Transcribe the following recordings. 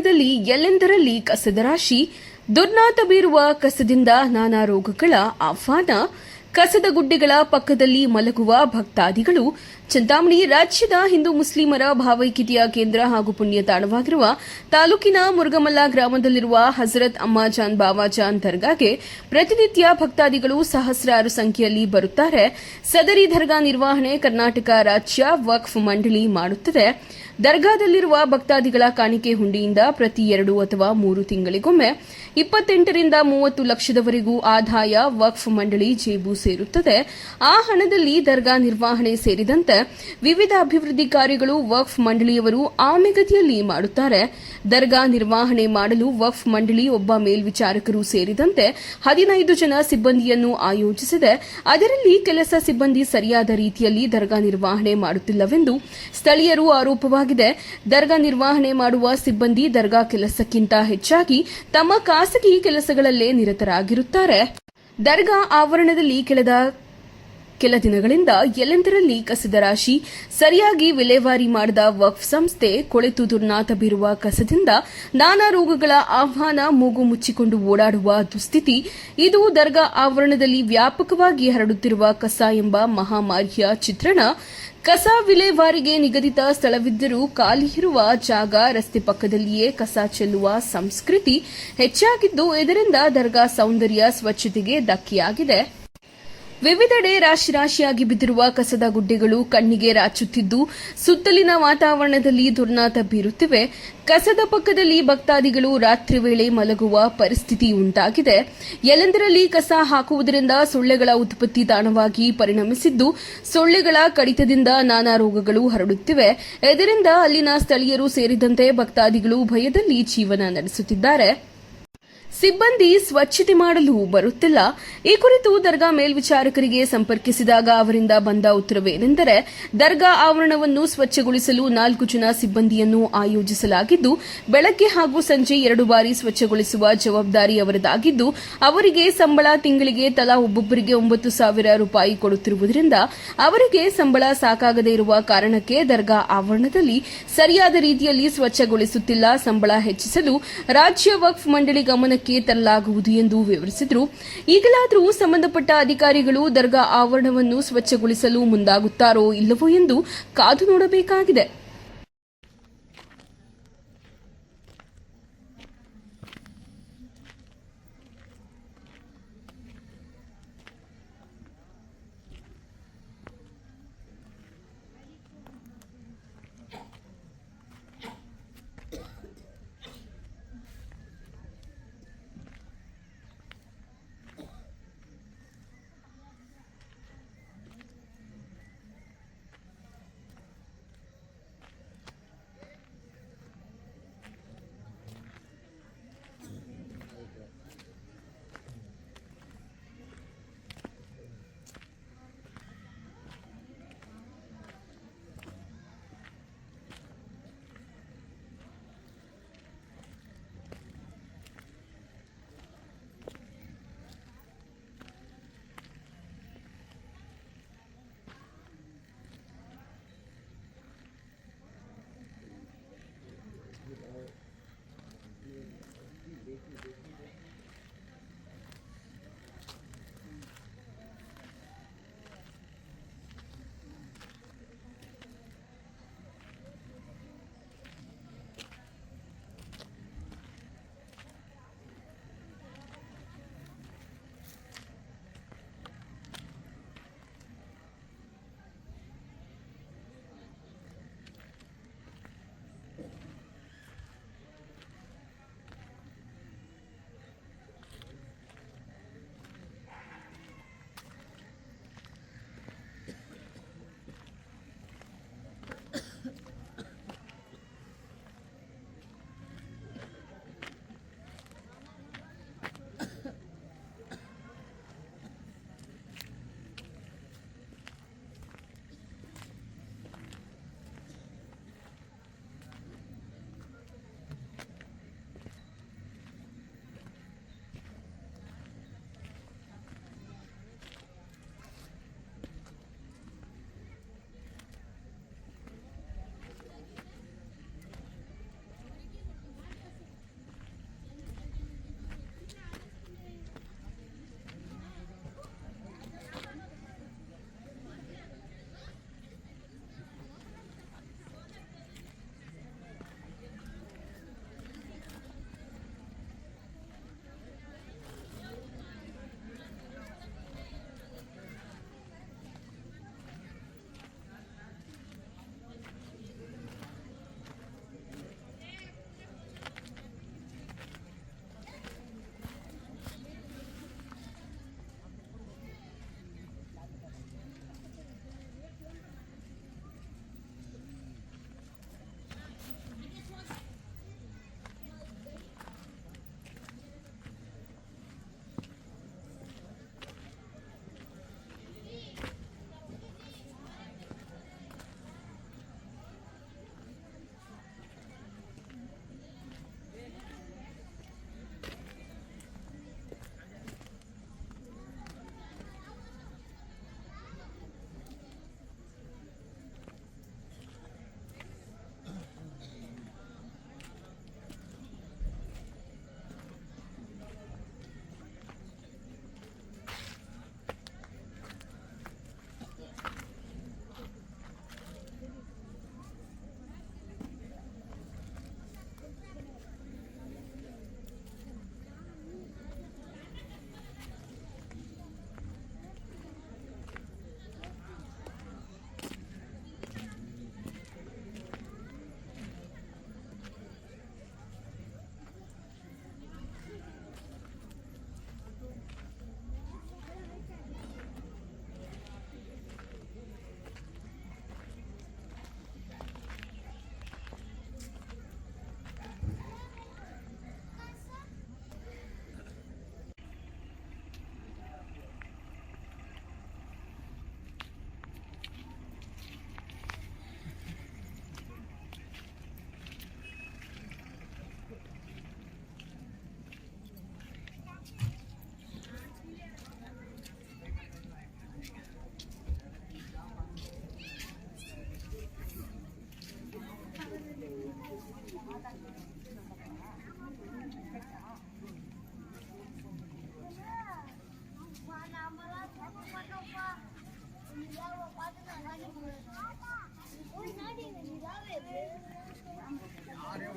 ದಲ್ಲಿ ಎಲ್ಲೆಂದರಲ್ಲಿ ಕಸದ ರಾಶಿ ದುರ್ನಾತ ಬೀರುವ ಕಸದಿಂದ ನಾನಾ ರೋಗಗಳ ಆಹ್ವಾನ ಕಸದ ಗುಡ್ಡೆಗಳ ಪಕ್ಕದಲ್ಲಿ ಮಲಗುವ ಭಕ್ತಾದಿಗಳು ಚಿಂತಾಮಣಿ ರಾಜ್ಯದ ಹಿಂದೂ ಮುಸ್ಲಿಮರ ಭಾವೈಕ್ಯತೆಯ ಕೇಂದ್ರ ಹಾಗೂ ಪುಣ್ಯ ತಾಣವಾಗಿರುವ ತಾಲೂಕಿನ ಮುರುಗಮಲ್ಲ ಗ್ರಾಮದಲ್ಲಿರುವ ಹಜರತ್ ಅಮ್ಮಾಜಾನ್ ಬಾವಾಜಾನ್ ದರ್ಗಾಗೆ ಪ್ರತಿನಿತ್ಯ ಭಕ್ತಾದಿಗಳು ಸಹಸ್ರಾರು ಸಂಖ್ಯೆಯಲ್ಲಿ ಬರುತ್ತಾರೆ. ಸದರಿ ದರ್ಗಾ ನಿರ್ವಹಣೆ ಕರ್ನಾಟಕ ರಾಜ್ಯ ವಕ್ಫ್ ಮಂಡಳಿ ಮಾಡುತ್ತದೆ. ದರ್ಗಾದಲ್ಲಿರುವ ಭಕ್ತಾದಿಗಳ ಕಾಣಿಕೆ ಹುಂಡಿಯಿಂದ ಪ್ರತಿ ಎರಡು ಅಥವಾ ಮೂರು ತಿಂಗಳಿಗೊಮ್ಮೆ ಇಪ್ಪತ್ತೆಂಟರಿಂದ ಮೂವತ್ತು ಲಕ್ಷದವರೆಗೂ ಆದಾಯ ವಕ್ಫ್ ಮಂಡಳಿ ಜೇಬು ಸೇರುತ್ತದೆ. ಆ ಹಣದಲ್ಲಿ ದರ್ಗಾ ನಿರ್ವಹಣೆ ಸೇರಿದಂತೆ ವಿವಿಧ ಅಭಿವೃದ್ಧಿ ಕಾರ್ಯಗಳು ವಕ್ಫ್ ಮಂಡಳಿಯವರು ಆಮೆಗತಿಯಲ್ಲಿ ಮಾಡುತ್ತಾರೆ. ದರ್ಗಾ ನಿರ್ವಹಣೆ ಮಾಡಲು ವಫ್ ಮಂಡಳಿ ಒಬ್ಬ ಮೇಲ್ವಿಚಾರಕರು ಸೇರಿದಂತೆ ಹದಿನೈದು ಜನ ಸಿಬ್ಬಂದಿಯನ್ನು ಆಯೋಜಿಸಿದೆ. ಅದರಲ್ಲಿ ಕೆಲಸ ಸಿಬ್ಬಂದಿ ಸರಿಯಾದ ರೀತಿಯಲ್ಲಿ ದರ್ಗಾ ನಿರ್ವಹಣೆ ಮಾಡುತ್ತಿಲ್ಲವೆಂದು ಸ್ಥಳೀಯರು ಆರೋಪವಾಗಿದೆ. ದರ್ಗಾ ನಿರ್ವಹಣೆ ಮಾಡುವ ಸಿಬ್ಬಂದಿ ದರ್ಗಾ ಕೆಲಸಕ್ಕಿಂತ ಹೆಚ್ಚಾಗಿ ತಮ್ಮ ಖಾಸಗಿ ಕೆಲಸಗಳಲ್ಲೇ ನಿರತರಾಗಿರುತ್ತಾರೆ. ದರ್ಗಾ ಆವರಣದಲ್ಲಿ ಕೆಳದ ಕೆಲ ದಿನಗಳಿಂದ ಎಲ್ಲೆಂದರಲ್ಲಿ ಕಸದ ರಾಶಿ. ಸರಿಯಾಗಿ ವಿಲೇವಾರಿ ಮಾಡದ ವಕ್ಫ್ ಸಂಸ್ಥೆ ಕೊಳೆತು ದುರ್ನಾತ ಬೀರುವ ಕಸದಿಂದ ನಾನಾ ರೋಗಗಳ ಆಹ್ವಾನ ಮೂಗು ಮುಚ್ಚಿಕೊಂಡು ಓಡಾಡುವ ದುಸ್ಥಿತಿ. ಇದು ದರ್ಗಾ ಆವರಣದಲ್ಲಿ ವ್ಯಾಪಕವಾಗಿ ಹರಡುತ್ತಿರುವ ಕಸ ಎಂಬ ಮಹಾಮಾರಿಯ ಚಿತ್ರಣ. ಕಸ ವಿಲೇವಾರಿಗೆ ನಿಗದಿತ ಸ್ಥಳವಿದ್ದರೂ ಖಾಲಿ ಇರುವ ಜಾಗ ರಸ್ತೆ ಪಕ್ಕದಲ್ಲಿಯೇ ಕಸ ಚೆಲ್ಲುವ ಸಂಸ್ಕೃತಿ ಹೆಚ್ಚಾಗಿದ್ದು ಇದರಿಂದ ದರ್ಗಾ ಸೌಂದರ್ಯ ಸ್ವಚ್ಛತೆಗೆ ಧಕ್ಕೆಯಾಗಿದೆ. ವಿವಿಧೆಡೆ ರಾಶಿ ರಾಶಿಯಾಗಿ ಬಿದ್ದಿರುವ ಕಸದ ಗುಡ್ಡೆಗಳು ಕಣ್ಣಿಗೆ ರಾಚುತ್ತಿದ್ದು, ಸುತ್ತಲಿನ ವಾತಾವರಣದಲ್ಲಿ ದುರ್ನಾತ ಬೀರುತ್ತಿವೆ. ಕಸದ ಪಕ್ಕದಲ್ಲಿ ಭಕ್ತಾದಿಗಳು ರಾತ್ರಿ ವೇಳೆ ಮಲಗುವ ಪರಿಸ್ಥಿತಿ ಉಂಟಾಗಿದೆ. ಎಲ್ಲೆಂದರಲ್ಲಿ ಕಸ ಹಾಕುವುದರಿಂದ ಸೊಳ್ಳೆಗಳ ಉತ್ಪತ್ತಿ ತಾಣವಾಗಿ ಪರಿಣಮಿಸಿದ್ದು, ಸೊಳ್ಳೆಗಳ ಕಡಿತದಿಂದ ನಾನಾ ರೋಗಗಳು ಹರಡುತ್ತಿವೆ. ಇದರಿಂದ ಅಲ್ಲಿನ ಸ್ಥಳೀಯರು ಸೇರಿದಂತೆ ಭಕ್ತಾದಿಗಳು ಭಯದಲ್ಲಿ ಜೀವನ ನಡೆಸುತ್ತಿದ್ದಾರೆ. ಸಿಬ್ಬಂದಿ ಸ್ವಚ್ಛತೆ ಮಾಡಲು ಬರುತ್ತಿಲ್ಲ. ಈ ಕುರಿತು ದರ್ಗಾ ಮೇಲ್ವಿಚಾರಕರಿಗೆ ಸಂಪರ್ಕಿಸಿದಾಗ ಅವರಿಂದ ಬಂದ ಉತ್ತರವೇನೆಂದರೆ, ದರ್ಗಾ ಆವರಣವನ್ನು ಸ್ವಚ್ಛಗೊಳಿಸಲು ನಾಲ್ಕು ಜನ ಸಿಬ್ಬಂದಿಯನ್ನು ಆಯೋಜಿಸಲಾಗಿದ್ದು, ಬೆಳಗ್ಗೆ ಹಾಗೂ ಸಂಜೆ ಎರಡು ಬಾರಿ ಸ್ವಚ್ಛಗೊಳಿಸುವ ಜವಾಬ್ದಾರಿ ಅವರದಾಗಿದ್ದು, ಅವರಿಗೆ ಸಂಬಳ ತಿಂಗಳಿಗೆ ತಲಾ ಒಬ್ಬೊಬ್ಬರಿಗೆ ಒಂಬತ್ತು ಸಾವಿರ ರೂಪಾಯಿ ಕೊಡುತ್ತಿರುವುದರಿಂದ, ಅವರಿಗೆ ಸಂಬಳ ಸಾಕಾಗದೇ ಇರುವ ಕಾರಣಕ್ಕೆ ದರ್ಗಾ ಆವರಣದಲ್ಲಿ ಸರಿಯಾದ ರೀತಿಯಲ್ಲಿ ಸ್ವಚ್ಛಗೊಳಿಸುತ್ತಿಲ್ಲ. ಸಂಬಳ ಹೆಚ್ಚಿಸಲು ರಾಜ್ಯ ವಕ್ಫ್ ಮಂಡಳಿ ಗಮನಕ್ಕೆ ತರಲಾಗುವುದು ಎಂದು ವಿವರಿಸಿದರು. ಈಗಲಾದರೂ ಸಂಬಂಧಪಟ್ಟ ಅಧಿಕಾರಿಗಳು ದರ್ಗಾ ಆವರಣವನ್ನು ಸ್ವಚ್ಛಗೊಳಿಸಲು ಮುಂದಾಗುತ್ತಾರೋ ಇಲ್ಲವೋ ಎಂದು ಕಾದು ನೋಡಬೇಕಾಗಿದೆ.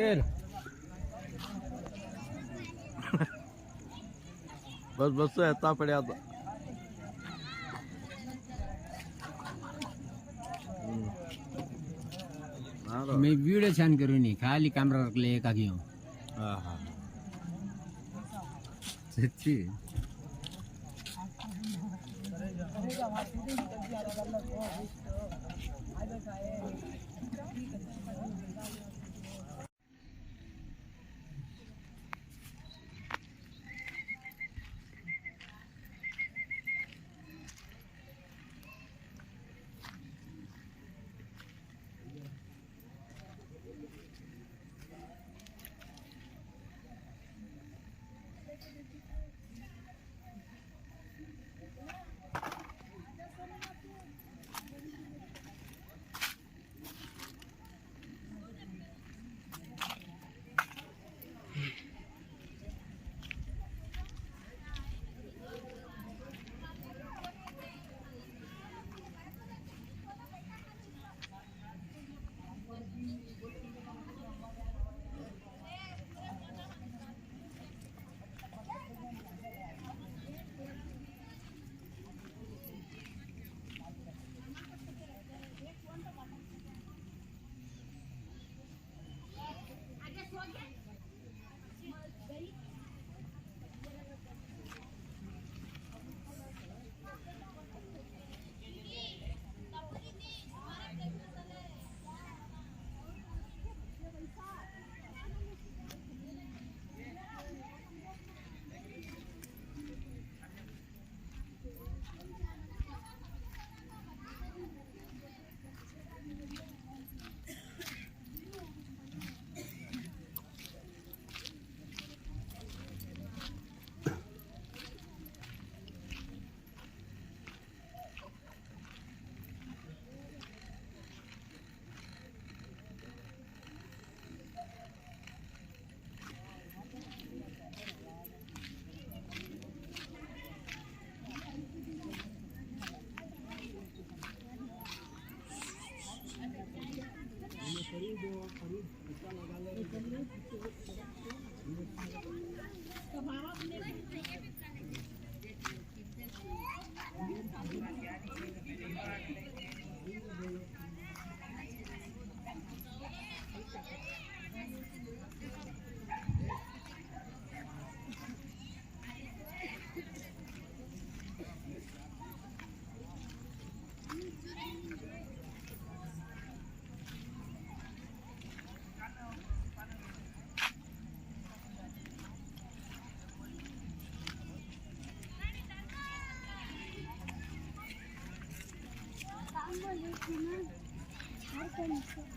चल बस बस तो ऐसा पड़ा था हम्म। मैं वीडियो छान करू नहीं खाली कैमरा रख ले का क्यों सच्ची? 你们还跟你说。